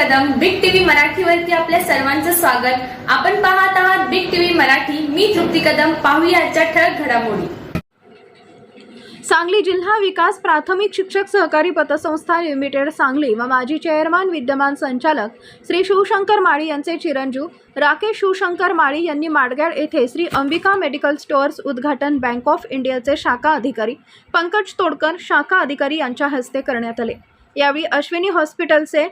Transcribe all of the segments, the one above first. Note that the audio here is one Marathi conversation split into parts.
कदम. बिग टीव्ही मराठीवरती आपल्या सर्वांचं स्वागत. आपण पाहत आहात बिग टीव्ही मराठी. मी तृप्ती कदम. पाहूया आजच्या ठळक घडामोडी. सांगली जिल्हा विकास प्राथमिक शिक्षक सहकारी पतसंस्था लिमिटेड सांगली व माजी चेअरमन विद्यमान संचालक श्री शिवशंकर माळी यांचे चिरंजीव राकेश शिवशंकर माळी यांनी माडगाड येथे श्री अंबिका मेडिकल स्टोअर्स उद्घाटन बँक ऑफ इंडियाचे शाखा अधिकारी पंकज तोडकर शाखा अधिकारी यांच्या हस्ते करण्यात आले. यावेळी अश्विनी हॉस्पिटलचे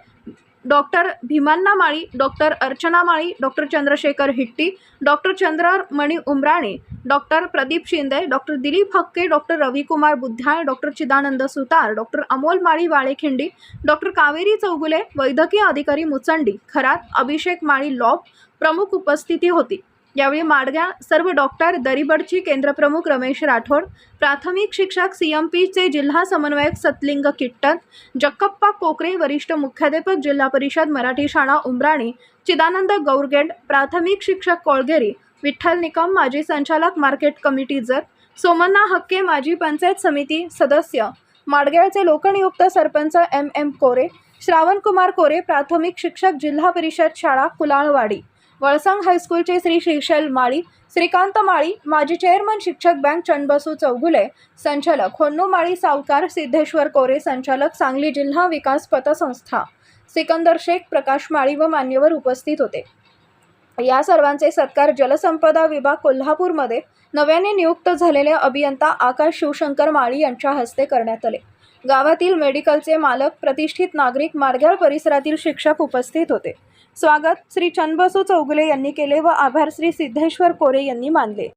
doctor Bhimanna Mali doctor Archana Mali doctor Chandrashekhar Hitti doctor Chandramani Umrane doctor Pradeep Shinde doctor Dilip Hakke doctor Ravikumar Buddhal doctor Chidanand Sutar doctor Amol Mali Walekhindi doctor Kaveri Chougule वैद्यकीय अधिकारी मुचंडी खरात अभिषेक माळी लॉप प्रमुख उपस्थिती होती. यावेळी माडग्या सर्व डॉक्टर दरीबडची केंद्रप्रमुख रमेश राठोड प्राथमिक शिक्षक सी एम पीचे जिल्हा समन्वयक सतलिंग किट्टन जक्कप्पा कोकरे वरिष्ठ मुख्याध्यापक जिल्हा परिषद मराठी शाळा उमराणी चिदानंद गौरगेंड प्राथमिक शिक्षक कोळगेरी विठ्ठल निकम माजी संचालक मार्केट कमिटी जर सोमन्ना हक्के माजी पंचायत समिती सदस्य माडगेळचे लोकनियुक्त सरपंच एम एम कोरे श्रावणकुमार कोरे प्राथमिक शिक्षक जिल्हा परिषद शाळा कुलाळवाडी वळसंग हायस्कूलचे श्री श्रीशैल माळी श्रीकांत माळी माजी चेअरमन शिक्षक बँक चंदबसू चौगुले संचालक होन्नू माळी सावकार सिद्धेश्वर कोरे संचालक सांगली जिल्हा विकास पतसंस्था सिकंदर शेख प्रकाश माळी व मान्यवर उपस्थित होते. या सर्वांचे सत्कार जलसंपदा विभाग कोल्हापूरमध्ये नव्याने नियुक्त झालेले अभियंता आकाश शिवशंकर माळी यांच्या हस्ते करण्यात आले. गावातील मेडिकलचे मालक प्रतिष्ठित नागरिक मार्ग्याळ परिसरातील शिक्षक उपस्थित होते. स्वागत श्री चंदबसू चौगुले यांनी केले व आभार श्री सिद्धेश्वर कोरे यांनी मानले.